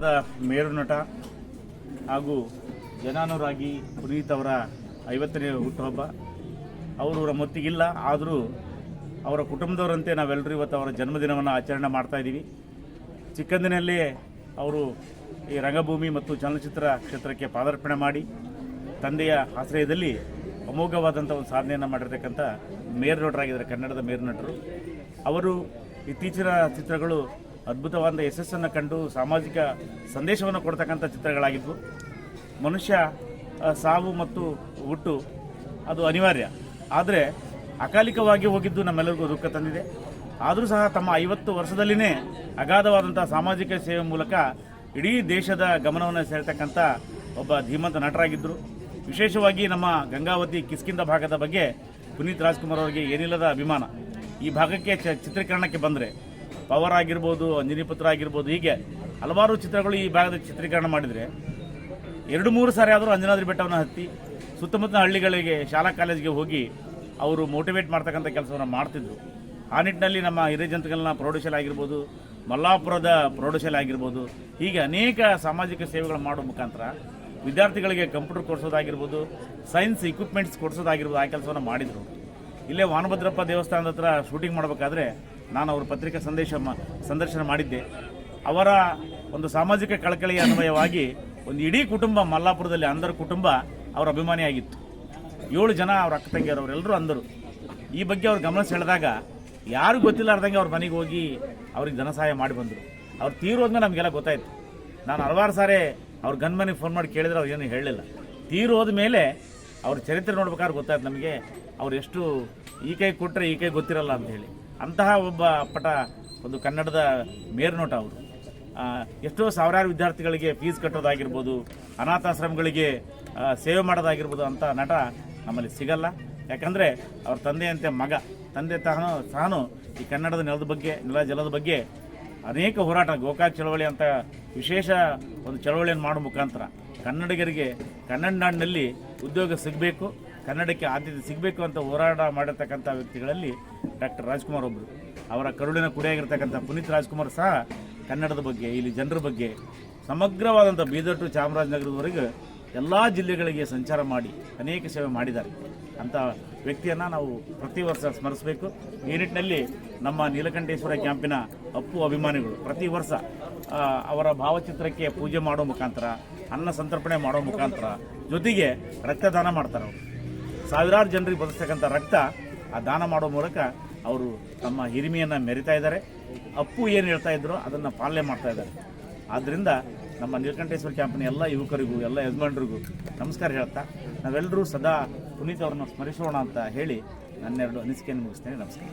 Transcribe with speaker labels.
Speaker 1: ಕನ್ನಡದ ಮೇರು ನಟ ಹಾಗೂ ಜನಾನುರಾಗಿ ಪುನೀತ್ ಅವರ ಐವತ್ತನೇ ಹುಟ್ಟುಹಬ್ಬ ಅವರು ಮೊತ್ತಿಗಿಲ್ಲ, ಆದರೂ ಅವರ ಕುಟುಂಬದವರಂತೆ ನಾವೆಲ್ಲರೂ ಇವತ್ತು ಅವರ ಜನ್ಮದಿನವನ್ನು ಆಚರಣೆ ಮಾಡ್ತಾ ಇದ್ದೀವಿ. ಚಿಕ್ಕಂದಿನಲ್ಲೇ ಅವರು ಈ ರಂಗಭೂಮಿ ಮತ್ತು ಚಲನಚಿತ್ರ ಕ್ಷೇತ್ರಕ್ಕೆ ಪಾದಾರ್ಪಣೆ ಮಾಡಿ, ತಂದೆಯ ಆಶ್ರಯದಲ್ಲಿ ಅಮೋಘವಾದಂಥ ಒಂದು ಸಾಧನೆಯನ್ನು ಮಾಡಿರ್ತಕ್ಕಂಥ ಮೇರು ನಟರಾಗಿದ್ದಾರೆ ಕನ್ನಡದ ಮೇರು ನಟರು. ಅವರು ಇತ್ತೀಚಿನ ಚಿತ್ರಗಳು ಅದ್ಭುತವಾದ ಯಶಸ್ಸನ್ನು ಕಂಡು ಸಾಮಾಜಿಕ ಸಂದೇಶವನ್ನು ಕೊಡ್ತಕ್ಕಂಥ ಚಿತ್ರಗಳಾಗಿದ್ವು. ಮನುಷ್ಯ ಸಾವು ಮತ್ತು ಹುಟ್ಟು ಅದು ಅನಿವಾರ್ಯ. ಆದರೆ ಅಕಾಲಿಕವಾಗಿ ಹೋಗಿದ್ದು ನಮ್ಮೆಲ್ಲರಿಗೂ ದುಃಖ ತಂದಿದೆ. ಆದರೂ ಸಹ ತಮ್ಮ ಐವತ್ತು ವರ್ಷದಲ್ಲಿನೇ ಅಗಾಧವಾದಂಥ ಸಾಮಾಜಿಕ ಸೇವೆ ಮೂಲಕ ಇಡೀ ದೇಶದ ಗಮನವನ್ನು ಸೆಳೆತಕ್ಕಂಥ ಒಬ್ಬ ಧೀಮಂತ ನಟರಾಗಿದ್ದರು ವಿಶೇಷವಾಗಿ ನಮ್ಮ ಗಂಗಾವತಿ ಕಿಸ್ಕಿಂದ ಭಾಗದ ಬಗ್ಗೆ ಪುನೀತ್ ರಾಜ್ಕುಮಾರ್ ಅವರಿಗೆ ಏನಿಲ್ಲದ ಅಭಿಮಾನ. ಈ ಭಾಗಕ್ಕೆ ಚಿತ್ರೀಕರಣಕ್ಕೆ ಬಂದರೆ ಪವರ್ ಆಗಿರ್ಬೋದು ಅಂಜನಿ ಪುತ್ರ ಆಗಿರ್ಬೋದು ಹೀಗೆ ಹಲವಾರು ಚಿತ್ರಗಳು ಈ ಭಾಗದ ಚಿತ್ರೀಕರಣ ಮಾಡಿದರೆ ಎರಡು ಮೂರು ಸಾರಿ ಆದರೂ ಅಂಜನಾದ್ರಿ ಬೆಟ್ಟವನ್ನು ಹತ್ತಿ ಸುತ್ತಮುತ್ತಲ ಹಳ್ಳಿಗಳಿಗೆ, ಶಾಲಾ ಕಾಲೇಜಿಗೆ ಹೋಗಿ ಅವರು ಮೋಟಿವೇಟ್ ಮಾಡ್ತಕ್ಕಂಥ ಕೆಲಸವನ್ನು ಮಾಡ್ತಿದ್ರು. ಆ ನಿಟ್ಟಿನಲ್ಲಿ ನಮ್ಮ ಹಿರಿಯಜಂತಕಲ್ನ ಪ್ರೌಢಶಾಲೆ ಆಗಿರ್ಬೋದು, ಮಲ್ಲಾಪುರದ ಪ್ರೌಢಶಾಲೆ ಆಗಿರ್ಬೋದು, ಹೀಗೆ ಅನೇಕ ಸಾಮಾಜಿಕ ಸೇವೆಗಳು ಮಾಡೋ ಮುಖಾಂತರ ವಿದ್ಯಾರ್ಥಿಗಳಿಗೆ ಕಂಪ್ಯೂಟರ್ ಕೊಡಿಸೋದಾಗಿರ್ಬೋದು, ಸೈನ್ಸ್ ಇಕ್ವಿಪ್ಮೆಂಟ್ಸ್ ಕೊಡಿಸೋದಾಗಿರ್ಬೋದು, ಆ ಕೆಲಸವನ್ನು ಮಾಡಿದರು. ಇಲ್ಲೇ ವಾನಭದ್ರಪ್ಪ ದೇವಸ್ಥಾನದ ಹತ್ರ ಶೂಟಿಂಗ್ ಮಾಡಬೇಕಾದ್ರೆ ನಾನು ಅವ್ರ ಪತ್ರಿಕಾ ಸಂದೇಶ ಸಂದರ್ಶನ ಮಾಡಿದ್ದೆ. ಅವರ ಒಂದು ಸಾಮಾಜಿಕ ಕಳಕಳಿಯ ಅನ್ವಯವಾಗಿ ಒಂದು ಇಡೀ ಕುಟುಂಬ ಮಲ್ಲಾಪುರದಲ್ಲಿ ಅಂದರ ಕುಟುಂಬ ಅವರ ಅಭಿಮಾನಿಯಾಗಿತ್ತು ಏಳು ಜನ ಅವ್ರ ಅಕ್ಕ ತಂಗಿಯರು ಅವರೆಲ್ಲರೂ ಅಂದರು ಈ ಬಗ್ಗೆ ಅವ್ರು ಗಮನ ಸೆಳೆದಾಗ ಯಾರು ಗೊತ್ತಿಲ್ಲಾರ್ದಂಗೆ ಅವ್ರ ಮನೆಗೆ ಹೋಗಿ ಅವ್ರಿಗೆ ಧನ ಸಹಾಯ ಮಾಡಿ ಬಂದರು. ಅವ್ರು ತೀರೋದ್ಮೇಲೆ ನಮಗೆಲ್ಲ ಗೊತ್ತಾಯ್ತು. ನಾನು ಹಲವಾರು ಸಾರಿ ಅವ್ರ ಗನ್ ಮನೆಗೆ ಫೋನ್ ಮಾಡಿ ಕೇಳಿದ್ರೆ ಅವ್ರು ಏನು ಹೇಳಲಿಲ್ಲ. ತೀರೋದ ಮೇಲೆ ಅವ್ರ ಚರಿತ್ರೆ ನೋಡ್ಬೇಕಾದ್ರೆ ಗೊತ್ತಾಯ್ತು ನಮಗೆ ಅವ್ರು ಎಷ್ಟು ಈ ಕೈ ಕೊಟ್ಟರೆ ಈ ಕೈ ಗೊತ್ತಿರಲ್ಲ ಅಂತ ಹೇಳಿ. ಅಂತಹ ಒಬ್ಬ ಪಟ ಒಂದು ಕನ್ನಡದ ಮೇರ್ನೋಟ ಅವರು. ಎಷ್ಟೋ ಸಾವಿರಾರು ವಿದ್ಯಾರ್ಥಿಗಳಿಗೆ ಫೀಸ್ ಕಟ್ಟೋದಾಗಿರ್ಬೋದು, ಅನಾಥಾಶ್ರಮಗಳಿಗೆ ಸೇವೆ ಮಾಡೋದಾಗಿರ್ಬೋದು ಅಂತ ನಟ ನಮ್ಮಲ್ಲಿ ಸಿಗಲ್ಲ. ಯಾಕಂದರೆ ಅವ್ರ ತಂದೆಯಂತೆ ಮಗ, ತಂದೆ ತಾನು ತಾನು ಈ ಕನ್ನಡದ ನೆಲದ ಬಗ್ಗೆ, ನೆಲ ಜಲದ ಬಗ್ಗೆ ಅನೇಕ ಹೋರಾಟ, ಗೋಕಾಕ್ ಚಳವಳಿ ಅಂತ ವಿಶೇಷ ಒಂದು ಚಳವಳಿಯನ್ನು ಮಾಡೋ ಮುಖಾಂತರ ಕನ್ನಡಿಗರಿಗೆ ಕನ್ನಡ ನಾಡಿನಲ್ಲಿ ಉದ್ಯೋಗ ಸಿಗಬೇಕು. ಕನ್ನಡಕ್ಕೆ ಆದ್ಯತೆ ಸಿಗಬೇಕು ಅಂತ ಹೋರಾಟ ಮಾಡಿರ್ತಕ್ಕಂಥ ವ್ಯಕ್ತಿಗಳಲ್ಲಿ ಡಾಕ್ಟರ್ ರಾಜ್ಕುಮಾರ್ ಒಬ್ಬರು ಅವರ ಕರುಳಿನ ಕುಡಿಯಾಗಿರ್ತಕ್ಕಂಥ ಪುನೀತ್ ರಾಜ್ಕುಮಾರ್ ಸಹ ಕನ್ನಡದ ಬಗ್ಗೆ, ಇಲ್ಲಿ ಜನರ ಬಗ್ಗೆ, ಸಮಗ್ರವಾದಂಥ ಬೀದರ್ ಟು ಚಾಮರಾಜನಗರದವರೆಗೆ ಎಲ್ಲ ಜಿಲ್ಲೆಗಳಿಗೆ ಸಂಚಾರ ಮಾಡಿ, ಅನೇಕ ಸೇವೆ ಮಾಡಿದ್ದಾರೆ. ಅಂತ ವ್ಯಕ್ತಿಯನ್ನು ನಾವು ಪ್ರತಿ ವರ್ಷ ಸ್ಮರಿಸಬೇಕು. ಈ ನಿಟ್ಟಿನಲ್ಲಿ ನಮ್ಮ ನೀಲಕಂಠೇಶ್ವರ ಕ್ಯಾಂಪಿನ ಅಪ್ಪು ಅಭಿಮಾನಿಗಳು ಪ್ರತಿ ವರ್ಷ ಅವರ ಭಾವಚಿತ್ರಕ್ಕೆ ಪೂಜೆ ಮಾಡೋ ಮುಖಾಂತರ, ಅನ್ನ ಸಂತರ್ಪಣೆ ಮಾಡೋ ಮುಖಾಂತರ ಜೊತೆಗೆ ರಕ್ತದಾನ ಮಾಡ್ತಾರೆ ಅವರು. ಸಾವಿರಾರು ಜನರಿಗೆ ಬದಲಿಸ್ತಕ್ಕಂಥ ರಕ್ತ ಆ ದಾನ ಮಾಡೋ ಮೂಲಕ ಅವರು ತಮ್ಮ ಹಿರಿಮೆಯನ್ನು ಮೆರಿತಾ ಇದ್ದಾರೆ. ಅಪ್ಪು ಏನು ಹೇಳ್ತಾ ಇದ್ರು ಅದನ್ನು ಪಾಲನೆ ಮಾಡ್ತಾ ಇದ್ದಾರೆ. ಆದ್ದರಿಂದ ನಮ್ಮ ನೀಲಕಂಠೇಶ್ವರ ಕ್ಯಾಂಪಿನ ಎಲ್ಲ ಯುವಕರಿಗೂ, ಎಲ್ಲ ಯಜಮಾನರಿಗೂ ನಮಸ್ಕಾರ ಹೇಳ್ತಾ, ನಾವೆಲ್ಲರೂ ಸದಾ ಪುನೀತ್ ಅವರನ್ನು ಸ್ಮರಿಸೋಣ ಅಂತ ಹೇಳಿ ನನ್ನೆರಡು ಅನಿಸಿಕೆಯನ್ನು ಮುಗಿಸ್ತೇನೆ. ನಮಸ್ಕಾರ.